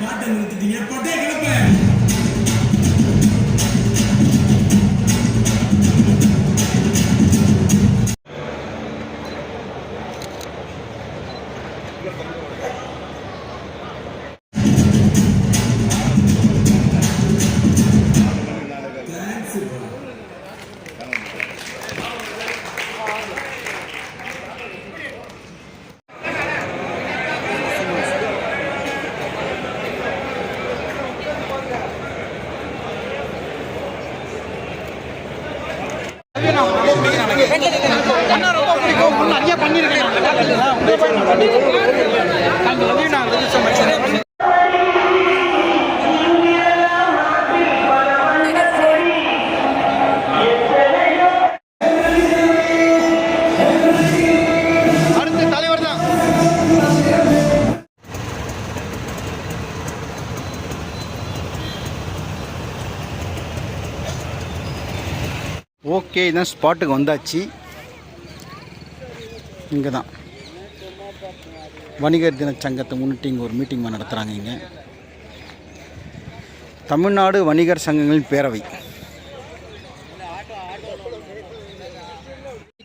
பாட்டை நிறுத்திட்டீங்க. பாட்டே கிளப்ப. அடுத்து ஓகே இதான் ஸ்பாட்டுக்கு வந்தாச்சு. இங்கே தான் வணிகர் தின சங்கத்தை முன்னிட்டு இங்கே ஒரு மீட்டிங் நடத்துகிறாங்க இங்கே. தமிழ்நாடு வணிகர் சங்கங்களின் பேரவை.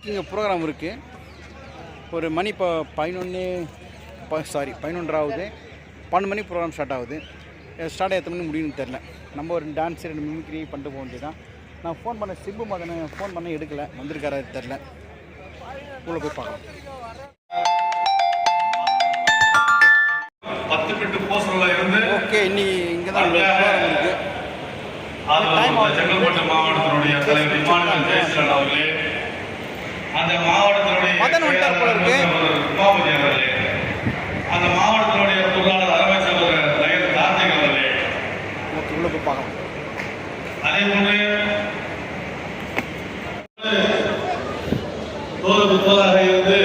இங்கே ப்ரோக்ராம் இருக்குது ஒரு மணி இப்போ பதினொன்று சாரி பதினொன்றாவது பன்னெண்டு மணி ப்ரோக்ராம் ஸ்டார்ட் ஆகுது. ஸ்டார்ட் எத்தனை மணி முடியும்னு தெரில நம்ம ஒரு டான்ஸ் ரெண்டு மிமிக்ரி பண்ணிட்டு போக வேண்டியதான் நான் ஃபோன் பண்ண சிம்பு மகனை ஃபோன் பண்ண எடுக்கல. வந்திருக்காரா தெரில உள்ளே போய் பார்க்கலாம். ஓகே இன்னைக்கு இங்கே தான் ஆதரவு செங்கல்பட்டு மாவட்டத்தினுடைய தலைவர் இமானுவேல் ஜெயசீலன் அவர்களே அந்த மாவட்டத்தினுடைய இருக்கு. அந்த மாவட்டத்தினுடைய பொருளாளர் அறவை சகோதரர் கார்த்திக் அவர்களே. அதே போன்று தோதுக்கு தோதாக இருந்து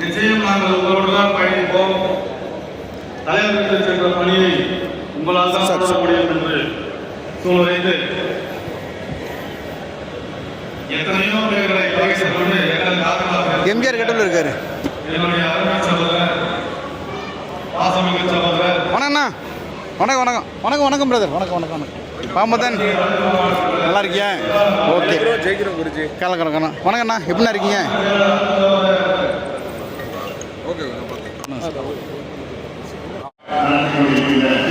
நிச்சயம் நாங்கள் உங்களோடு தான் பயணிப்போம். தலைவருக்கு சென்ற பணியை உங்களால் தான் தொடர முடியும் என்று சூழ்நிலைந்து எத்தனையோ பேர்களை பரிசு கொண்டு எங்கள் காதலாக எம்ஜிஆர் கட்டவில் இருக்காரு. என்னுடைய அருமை சகோதரர் பாசமிகு சகோதரர். வணக்கண்ணா வணக்கம் வணக்கம். வணக்கம் வணக்கம் பிரதர் வணக்கம் வணக்கம் வணக்கம். பாமதன் நல்லா இருக்கியா ஓகே ஜெயிக்கிறோம் குருஜி. கலக்கணக்கண்ணா வணக்கண்ணா எப்படிண்ணா இருக்கீங்க? ஓகே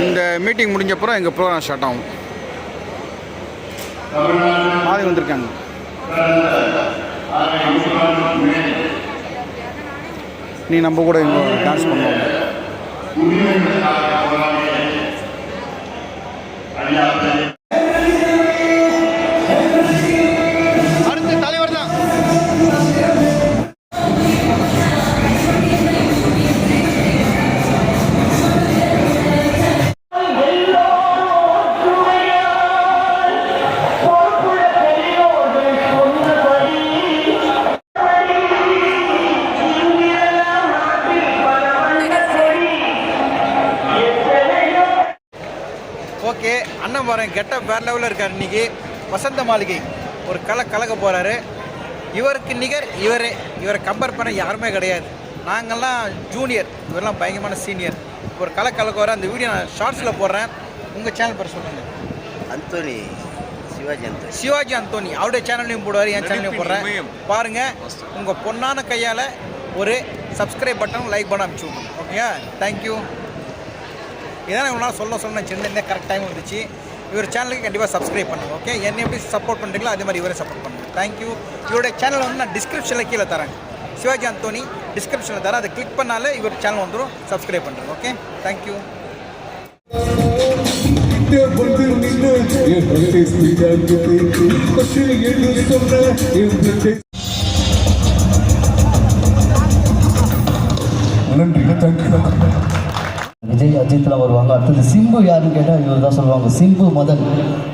இந்த மீட்டிங் முடிஞ்சப்புறம் எங்கள் ப்ரோக்ராம் ஸ்டார்ட் ஆகும். மாறி வந்திருக்காங்க. நீ நம்ம கூட இங்கே டான்ஸ் பண்ணுவோம். அண்ணன் பாருங்க கெட்ட வேற லெவலில் இருக்கார் இன்னைக்கு. வசந்த மாளிகை. ஒரு கலை கலக்க போகிறாரு இவருக்கு நிகர் இவரே இவரை கம்பேர் பண்ண யாருமே கிடையாது. நாங்கள்லாம் ஜூனியர் இவரெல்லாம் பயங்கரமான சீனியர் ஒரு கலை கலக்க வர அந்த வீடியோ நான் ஷார்ட்ஸில் போடுறேன். உங்கள் சேனல் பேர் சொல்லுங்கள் Anthony Sivaji Anthony Sivaji Anthony அவருடைய சேனல்லையும் போடுவார் என் சேனல்லையும் போடுறேன். பாருங்கள் உங்கள் பொண்ணான கையால் ஒரு சப்ஸ்கிரைப் பட்டன் லைக் பண்ண அனுப்பிச்சு ஓகேயா தேங்க்யூ இதான் இவனால் சொல்ல சொன்ன சின்ன கரெக்ட் டைம் வந்துச்சு. இவர் சேனலுக்கு கண்டிப்பாக சப்ஸ்கிரைப் பண்ணுங்க ஓகே என்னை எப்படி சப்போர்ட் பண்ணுறீங்களோ அதே மாதிரி இவரை சப்போர்ட் பண்ணுங்கள் தேங்க்யூ இவருடைய சேனல் வந்து நான் டிஸ்கிரிப்ஷனில் கீழே தரேன். சிவாஜி அந்தோனி டிஸ்கிரிப்ஷனில் தரேன். அதை கிளிக் பண்ணாலே இவர் சேனல் வந்துடும் சப்ஸ்கிரைப் பண்ணுறேன் ஓகே தேங்க்யூ நன்றி தேங்க்யூ விஜய் அஜித்லாம் வருவாங்க. அடுத்தது சிம்பு யாருன்னு கேட்டால் இவர் தான் சொல்லுவாங்க. சிம்பு மதன்.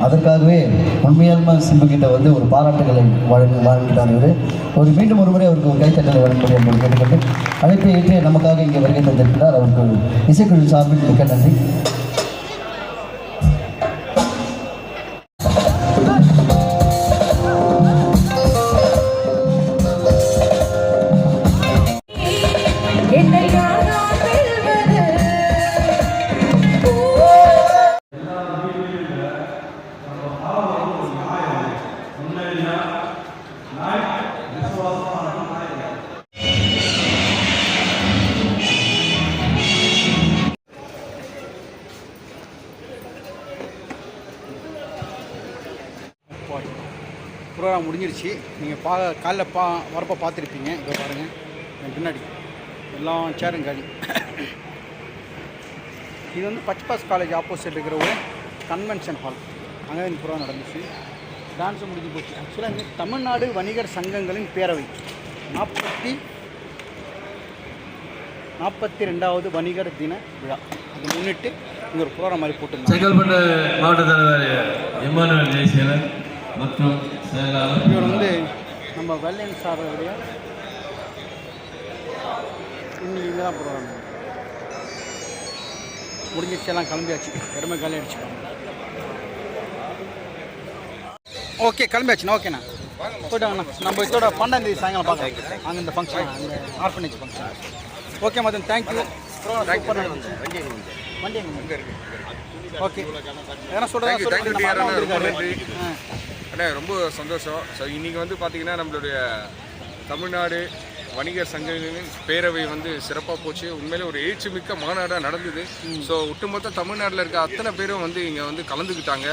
அதற்காகவே உண்மையாலுமே சிம்பு கிட்ட வந்து ஒரு பாராட்டுகளை வழங்கி வழங்கிட்டார் இவர். ஒரு மீண்டும் ஒரு முறை அவருக்கு ஒரு கைத்தட்டலை வழங்கும்படி என்பதை கேட்டுக்கொண்டு அழைப்பை ஏற்று நமக்காக இங்கே வருகை தந்திருக்கிறார். அவருக்கு இசைக்குழு சார்பில் மிக்க நன்றி. ப்ரோக்ராம் முடிஞ்சிருச்சு. நீங்கள் பா காலைல பா வரப்போ பார்த்துருப்பீங்க. இங்கே பாருங்கள் என் பின்னாடி. எல்லாம் சேரும் காலி. இது வந்து பச்பாஸ் காலேஜ் ஆப்போசிட் இருக்கிற ஒரு கன்வென்ஷன் ஹால் அங்கே இந்த ப்ரோக்ராம் நடந்துச்சு. டான்ஸ் முடிஞ்சு போச்சு. ஆக்சுவலாக இந்த தமிழ்நாடு வணிகர் சங்கங்களின் பேரவை. நாற்பத்தி நாற்பத்தி ரெண்டாவது வணிகர் தின விழா. அதை முன்னிட்டு இங்கே ஒரு ப்ரோக்ராம் மாதிரி போட்டுருந்தாங்க. செங்கல்பட்டு மாவட்ட தலைவர் இம்மானுவேல் ஜெயசீலன் மற்றும் இவர் வந்து நம்ம வெள்ளையன் சாருடைய இன்னைக்கு இங்கே தான் ப்ரோக்ராம் முடிஞ்சிச்சு எல்லாம் கிளம்பியாச்சு. இடமே காலி அடிச்சுக்கோங்க ஓகே கிளம்பியாச்சுண்ணா ஓகேண்ணா. போயிட்டாங்கண்ணா நம்ம இதோட பன்னெண்டாம் தேதி சாயங்காலம் பார்க்கலாம். அங்கே இந்த ஃபங்க்ஷன் அந்த orphanage function okay Madan thank you super வண்டி ஓகே. எதனா Thank you, thank you, dear. அண்ணா. ரொம்ப சொல்கிறேன் நன்றி. அண்ணா ரொம்ப சந்தோஷம். ஸோ இன்றைக்கி வந்து பார்த்திங்கன்னா நம்மளுடைய தமிழ்நாடு வணிகர் சங்கங்களின் பேரவை வந்து சிறப்பாக போச்சு. உண்மையிலே ஒரு எழுச்சி மிக்க மாநாடாக நடந்தது. ஸோ ஒட்டுமொத்த தமிழ்நாட்டில் இருக்க அத்தனை பேரும் வந்து இங்கே வந்து கலந்துக்கிட்டாங்க.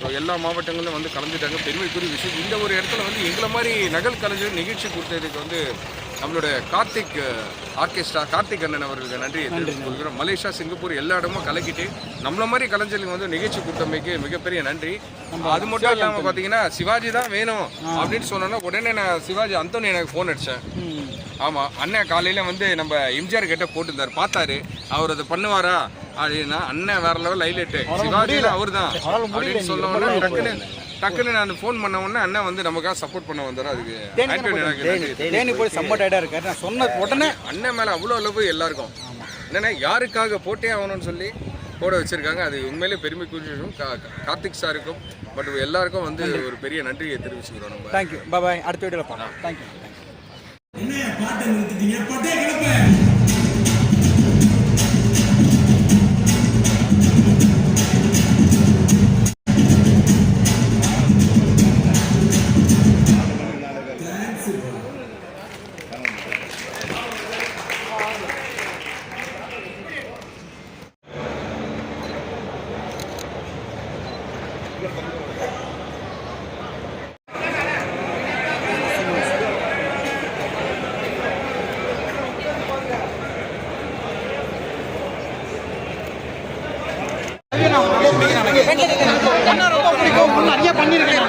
ஸோ எல்லா மாவட்டங்களிலும் வந்து கலந்துட்டாங்க பெருமைக்குரிய விஷயம். இந்த ஒரு இடத்துல வந்து எங்களை மாதிரி நகல் கலைஞர் நிகழ்ச்சி கொடுத்ததுக்கு வந்து நம்மளுடைய கார்த்திக் ஆர்கெஸ்ட்ரா கார்த்திக் அண்ணன் அவர்களுக்கு நன்றி தெரிவித்துக் கொள்கிறோம். மலேசியா சிங்கப்பூர் எல்லா இடமும் கலக்கிட்டு நம்மள மாதிரி கலைஞர்களுக்கு வந்து நிகழ்ச்சி கொடுத்தமைக்கு மிகப்பெரிய நன்றி. அது மட்டும் இல்லாமல் பார்த்தீங்கன்னா சிவாஜி தான் வேணும் அப்படின்னு சொன்னோன்னா உடனே நான் சிவாஜி அந்தோனி எனக்கு ஃபோன் அடித்தேன் ஆமாம் அண்ணன் காலையில் வந்து நம்ம எம்ஜிஆர் கிட்ட போட்டிருந்தார். பார்த்தாரு. அவர் அதை பண்ணுவாரா? அப்படின்னா அண்ணன் வேற லெவல் ஹைலைட்டு சிவாஜி அவர் தான் அப்படின்னு சொன்ன உடனே டக்குன்னு நான் ஃபோன் பண்ண உடனே அண்ணன் வந்து நமக்காக சப்போர்ட் பண்ண வந்தாரு. அதுக்கு எனக்கு நன்றி. தேனி போய் செம்ம டயர்டாக இருக்காரு. நான் சொன்ன உடனே அண்ணன் மேல அவ்வளோ அளவு எல்லாருக்கும். என்னன்னா யாருக்காக போட்டே ஆகணும்னு சொல்லி போட வச்சிருக்காங்க. அது உண்மையிலே பெருமைக்குரிய விஷயம். கா- கா- கார்த்திக் சாருக்கும் பட் எல்லாருக்கும் வந்து ஒரு பெரிய நன்றியை தெரிவிச்சுக்கிறோம் நம்ம. தேங்க்யூ பாய் அடுத்த வீடியோவில் பார்க்கலாம். தேங்க்யூ என்னையா பாட்டை நிறுத்திட்டீங்க? பட்டே கிளப்ப நிறைய பண்ணியிருக்கேன்.